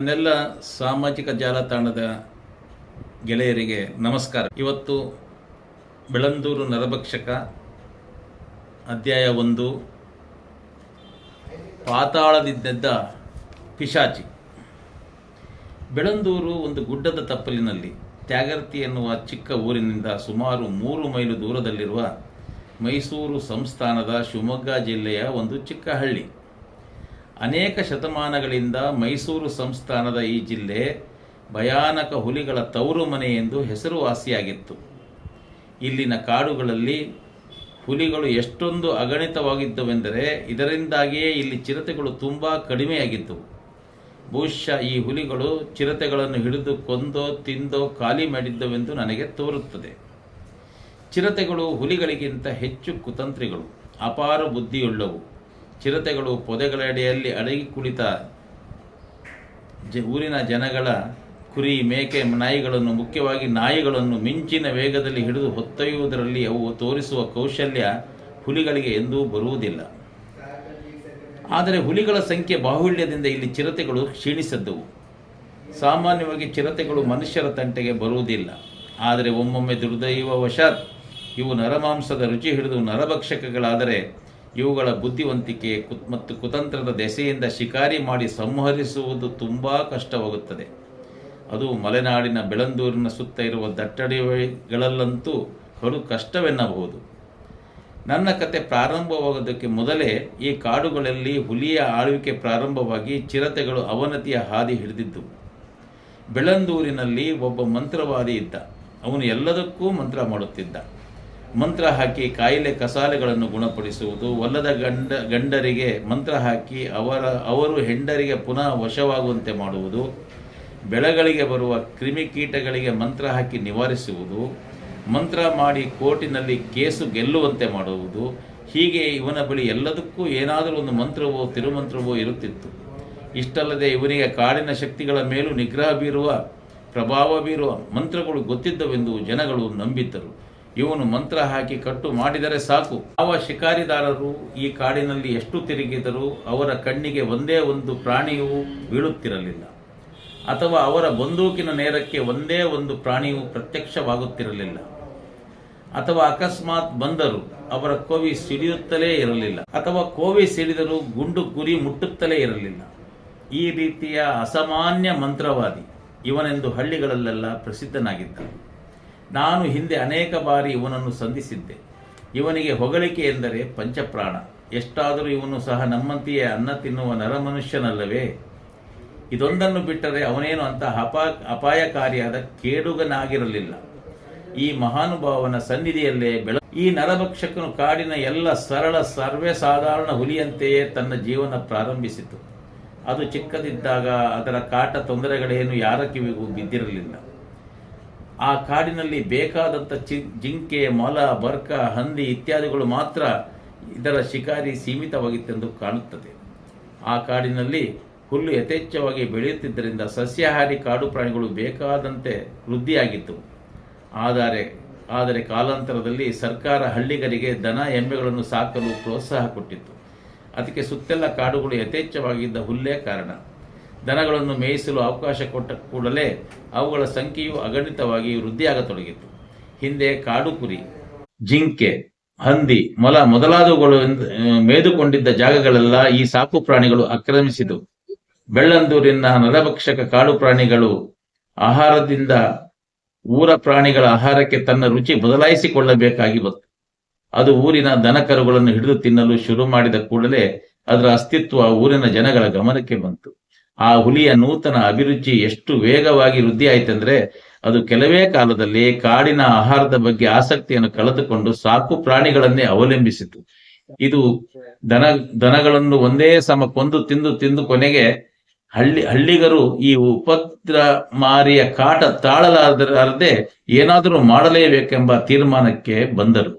ನನ್ನೆಲ್ಲ ಸಾಮಾಜಿಕ ಜಾಲತಾಣದ ಗೆಳೆಯರಿಗೆ ನಮಸ್ಕಾರ. ಇವತ್ತು ಬೆಳಂದೂರು ನರಭಕ್ಷಕ ಅಧ್ಯಾಯ ಒಂದು ಪಾತಾಳದಿದ್ದೆದ್ದ ಪಿಶಾಚಿ. ಬೆಳಂದೂರು ಒಂದು ಗುಡ್ಡದ ತಪ್ಪಲಿನಲ್ಲಿ ತ್ಯಾಗರ್ತಿ ಎನ್ನುವ ಚಿಕ್ಕ ಊರಿನಿಂದ ಸುಮಾರು ಮೂರು ಮೈಲು ದೂರದಲ್ಲಿರುವ ಮೈಸೂರು ಸಂಸ್ಥಾನದ ಶಿವಮೊಗ್ಗ ಜಿಲ್ಲೆಯ ಒಂದು ಚಿಕ್ಕ ಹಳ್ಳಿ. ಅನೇಕ ಶತಮಾನಗಳಿಂದ ಮೈಸೂರು ಸಂಸ್ಥಾನದ ಈ ಜಿಲ್ಲೆ ಭಯಾನಕ ಹುಲಿಗಳ ತವರು ಮನೆ ಎಂದು ಹೆಸರುವಾಸಿಯಾಗಿತ್ತು. ಇಲ್ಲಿನ ಕಾಡುಗಳಲ್ಲಿ ಹುಲಿಗಳು ಎಷ್ಟೊಂದು ಅಗಣಿತವಾಗಿದ್ದವೆಂದರೆ ಇದರಿಂದಾಗಿಯೇ ಇಲ್ಲಿ ಚಿರತೆಗಳು ತುಂಬ ಕಡಿಮೆಯಾಗಿದ್ದವು. ಬಹುಶಃ ಈ ಹುಲಿಗಳು ಚಿರತೆಗಳನ್ನು ಹಿಡಿದು ಕೊಂದೋ ತಿಂದೋ ಖಾಲಿ ಮಾಡಿದ್ದವೆಂದು ನನಗೆ ತೋರುತ್ತದೆ. ಚಿರತೆಗಳು ಹುಲಿಗಳಿಗಿಂತ ಹೆಚ್ಚು ಕುತಂತ್ರಿಗಳು, ಅಪಾರ ಬುದ್ಧಿಯುಳ್ಳವು. ಚಿರತೆಗಳು ಪೊದೆಗಳಡಿಯಲ್ಲಿ ಅಡಗಿ ಕುಳಿತ ಜ ಊರಿನ ಜನಗಳ ಕುರಿ, ಮೇಕೆ, ನಾಯಿಗಳನ್ನು, ಮುಖ್ಯವಾಗಿ ನಾಯಿಗಳನ್ನು ಮಿಂಚಿನ ವೇಗದಲ್ಲಿ ಹಿಡಿದು ಹೊತ್ತೊಯ್ಯುವುದರಲ್ಲಿ ಅವು ತೋರಿಸುವ ಕೌಶಲ್ಯ ಹುಲಿಗಳಿಗೆ ಎಂದೂ ಬರುವುದಿಲ್ಲ. ಆದರೆ ಹುಲಿಗಳ ಸಂಖ್ಯೆ ಬಾಹುಳ್ಯದಿಂದ ಇಲ್ಲಿ ಚಿರತೆಗಳು ಕ್ಷೀಣಿಸಿದ್ದವು. ಸಾಮಾನ್ಯವಾಗಿ ಚಿರತೆಗಳು ಮನುಷ್ಯರ ತಂಟೆಗೆ ಬರುವುದಿಲ್ಲ. ಆದರೆ ಒಮ್ಮೊಮ್ಮೆ ದುರ್ದೈವ ವಶಾತ್ ಇವು ನರಮಾಂಸದ ರುಚಿ ಹಿಡಿದು ನರಭಕ್ಷಕಗಳಾದರೆ ಇವುಗಳ ಬುದ್ಧಿವಂತಿಕೆ ಕುತ್- ಮತ್ತು ಕುತಂತ್ರದ ದೆಸೆಯಿಂದ ಶಿಕಾರಿ ಮಾಡಿ ಸಂಹರಿಸುವುದು ತುಂಬ ಕಷ್ಟವಾಗುತ್ತದೆ. ಅದು ಮಲೆನಾಡಿನ ಬೆಳಂದೂರಿನ ಸುತ್ತ ಇರುವ ದಟ್ಟಡಿಗಳಲ್ಲಂತೂ ಹೊರ ಕಷ್ಟವೆನ್ನಬಹುದು. ನನ್ನ ಕತೆ ಪ್ರಾರಂಭವಾಗೋದಕ್ಕೆ ಮೊದಲೇ ಈ ಕಾಡುಗಳಲ್ಲಿ ಹುಲಿಯ ಆಳ್ವಿಕೆ ಪ್ರಾರಂಭವಾಗಿ ಚಿರತೆಗಳು ಅವನತಿಯ ಹಾದಿ ಹಿಡಿದಿದ್ದವು ಬೆಳಂದೂರಿನಲ್ಲಿ ಒಬ್ಬ ಮಂತ್ರವಾದಿ ಇದ್ದ. ಅವನು ಎಲ್ಲದಕ್ಕೂ ಮಂತ್ರ ಮಾಡುತ್ತಿದ್ದ. ಮಂತ್ರ ಹಾಕಿ ಕಾಯಿಲೆ ಕಸಾಲೆಗಳನ್ನು ಗುಣಪಡಿಸುವುದು. ಒಲ್ಲದ ಗಂಡ, ಗಂಡರಿಗೆ ಮಂತ್ರ ಹಾಕಿ ಅವರ, ಅವರು ಹೆಂಡರಿಗೆ ಪುನಃ ವಶವಾಗುವಂತೆ ಮಾಡುವುದು. ಬೆಳೆಗಳಿಗೆ ಬರುವ ಕ್ರಿಮಿಕೀಟಗಳಿಗೆ ಮಂತ್ರ ಹಾಕಿ ನಿವಾರಿಸುವುದು. ಮಂತ್ರ ಮಾಡಿ ಕೋರ್ಟಿನಲ್ಲಿ ಕೇಸು ಗೆಲ್ಲುವಂತೆ ಮಾಡುವುದು. ಹೀಗೆ ಇವನ ಬಳಿ ಎಲ್ಲದಕ್ಕೂ ಏನಾದರೂ ಒಂದು ಮಂತ್ರವೋ, ತಿರುಮಂತ್ರವೋ ಇರುತ್ತಿತ್ತು. ಇಷ್ಟಲ್ಲದೆ ಇವನಿಗೆ ಕಾಡಿನ ಶಕ್ತಿಗಳ ಮೇಲೂ ನಿಗ್ರಹ ಬೀರುವ, ಪ್ರಭಾವ ಬೀರುವ ಮಂತ್ರಗಳು ಗೊತ್ತಿದ್ದವೆಂದು ಜನಗಳು ನಂಬಿದ್ದರು. ಇವನು ಮಂತ್ರ ಹಾಕಿ ಕಟ್ಟು ಮಾಡಿದರೆ ಸಾಕು. ಯಾವ ಶಿಕಾರಿದಾರರು ಈ ಕಾಡಿನಲ್ಲಿ ಎಷ್ಟು ತಿರುಗಿದರೂ ಅವರ ಕಣ್ಣಿಗೆ ಒಂದೇ ಒಂದು ಪ್ರಾಣಿಯೂ ಬೀಳುತ್ತಿರಲಿಲ್ಲ. ಅಥವಾ ಅವರ ಬಂದೂಕಿನ ನೇರಕ್ಕೆ ಒಂದೇ ಒಂದು ಪ್ರಾಣಿಯು ಪ್ರತ್ಯಕ್ಷವಾಗುತ್ತಿರಲಿಲ್ಲ. ಅಥವಾ ಅಕಸ್ಮಾತ್ ಬಂದರು ಅವರ ಕೋವಿ ಸಿಡಿಯುತ್ತಲೇ ಇರಲಿಲ್ಲ. ಅಥವಾ ಕೋವಿ ಸಿಡಿದರೂ ಗುಂಡು ಗುರಿ ಮುಟ್ಟುತ್ತಲೇ ಇರಲಿಲ್ಲ. ಈ ರೀತಿಯ ಅಸಾಮಾನ್ಯ ಮಂತ್ರವಾದಿ ಇವನೆಂದು ಹಳ್ಳಿಗಳಲ್ಲೆಲ್ಲ ಪ್ರಸಿದ್ಧನಾಗಿದ್ದ. ನಾನು ಹಿಂದೆ ಅನೇಕ ಬಾರಿ ಇವನನ್ನು ಸಂಧಿಸಿದ್ದೆ. ಇವನಿಗೆ ಹೊಗಳಿಕೆ ಎಂದರೆ ಪಂಚಪ್ರಾಣ. ಎಷ್ಟಾದರೂ ಇವನು ಸಹ ನಮ್ಮಂತೆಯೇ ಅನ್ನ ತಿನ್ನುವ ನರಮನುಷ್ಯನಲ್ಲವೇ? ಇದೊಂದನ್ನು ಬಿಟ್ಟರೆ ಅವನೇನು ಅಂತ ಅಪಾ, ಅಪಾಯಕಾರಿಯಾದ ಕೇಡುಗನಾಗಿರಲಿಲ್ಲ. ಈ ಮಹಾನುಭಾವನ ಸನ್ನಿಧಿಯಲ್ಲೇ ಬೆಳ, ಈ ನರಭಕ್ಷಕನು ಕಾಡಿನ ಎಲ್ಲ ಸರಳ ಸರ್ವೇ ಸಾಧಾರಣ ಹುಲಿಯಂತೆಯೇ ತನ್ನ ಜೀವನ ಪ್ರಾರಂಭಿಸಿತು. ಅದು ಚಿಕ್ಕದಿದ್ದಾಗ ಅದರ ಕಾಟ ತೊಂದರೆಗಳೇನು ಯಾರ ಕಿವಿಗೂ ಬಿದ್ದಿರಲಿಲ್ಲ. ಆ ಕಾಡಿನಲ್ಲಿ ಬೇಕಾದಂಥ ಚಿ, ಜಿಂಕೆ, ಮೊಲ, ಬರ್ಕ, ಹಂದಿ ಇತ್ಯಾದಿಗಳು ಮಾತ್ರ ಇದರ ಶಿಕಾರಿ ಸೀಮಿತವಾಗಿತ್ತೆಂದು ಕಾಣುತ್ತದೆ. ಆ ಕಾಡಿನಲ್ಲಿ ಹುಲ್ಲು ಯಥೇಚ್ಛವಾಗಿ ಬೆಳೆಯುತ್ತಿದ್ದರಿಂದ ಸಸ್ಯಾಹಾರಿ ಕಾಡು ಪ್ರಾಣಿಗಳು ಬೇಕಾದಂತೆ ವೃದ್ಧಿಯಾಗಿತ್ತು ಆದರೆ ಆದರೆ ಕಾಲಾಂತರದಲ್ಲಿ ಸರ್ಕಾರ ಹಳ್ಳಿಗರಿಗೆ ದನ, ಎಮ್ಮೆಗಳನ್ನು ಸಾಕಲು ಪ್ರೋತ್ಸಾಹ ಕೊಟ್ಟಿತ್ತು. ಅದಕ್ಕೆ ಸುತ್ತೆಲ್ಲ ಕಾಡುಗಳು ಯಥೇಚ್ಛವಾಗಿದ್ದ ಹುಲ್ಲೇ ಕಾರಣ. ದನಗಳನ್ನು ಮೇಯಿಸಲು ಅವಕಾಶ ಕೊಟ್ಟ ಕೂಡಲೇ ಅವುಗಳ ಸಂಖ್ಯೆಯು ಅಗಣಿತವಾಗಿ ವೃದ್ಧಿಯಾಗತೊಡಗಿತು. ಹಿಂದೆ ಕಾಡು ಕುರಿ, ಜಿಂಕೆ, ಹಂದಿ, ಮೊಲ ಮೊದಲಾದವುಗಳು ಮೇದುಕೊಂಡಿದ್ದ ಜಾಗಗಳೆಲ್ಲ ಈ ಸಾಕು ಪ್ರಾಣಿಗಳು ಆಕ್ರಮಿಸಿದವು. ಬೆಳ್ಳಂದೂರಿನ ನರಭಕ್ಷಕ ಕಾಡು ಪ್ರಾಣಿಗಳು ಆಹಾರದಿಂದ ಊರ ಪ್ರಾಣಿಗಳ ಆಹಾರಕ್ಕೆ ತನ್ನ ರುಚಿ ಬದಲಾಯಿಸಿಕೊಳ್ಳಬೇಕಾಗಿ ಬಂತು. ಅದು ಊರಿನ ದನಕರುಗಳನ್ನು ಹಿಡಿದು ತಿನ್ನಲು ಶುರು ಮಾಡಿದ ಕೂಡಲೇ ಅದರ ಅಸ್ತಿತ್ವ ಊರಿನ ಜನಗಳ ಗಮನಕ್ಕೆ ಬಂತು. ಆ ಹುಲಿಯ ನೂತನ ಅಭಿರುಚಿ ಎಷ್ಟು ವೇಗವಾಗಿ ವೃದ್ಧಿ ಆಯ್ತಂದ್ರೆ ಅದು ಕೆಲವೇ ಕಾಲದಲ್ಲಿ ಕಾಡಿನ ಆಹಾರದ ಬಗ್ಗೆ ಆಸಕ್ತಿಯನ್ನು ಕಳೆದುಕೊಂಡು ಸಾಕು ಪ್ರಾಣಿಗಳನ್ನೇ ಅವಲಂಬಿಸಿತು. ಇದು ದನ, ದನಗಳನ್ನು ಒಂದೇ ಸಮ ಕೊಂದು ತಿಂದು ತಿಂದು ಕೊನೆಗೆ ಹಳ್ಳಿ, ಹಳ್ಳಿಗರು ಈ ಉಪದ್ರ ಮಾರಿಯ ಕಾಟ ತಾಳಲಾರದೆ ಏನಾದರೂ ಮಾಡಲೇಬೇಕೆಂಬ ತೀರ್ಮಾನಕ್ಕೆ ಬಂದರು.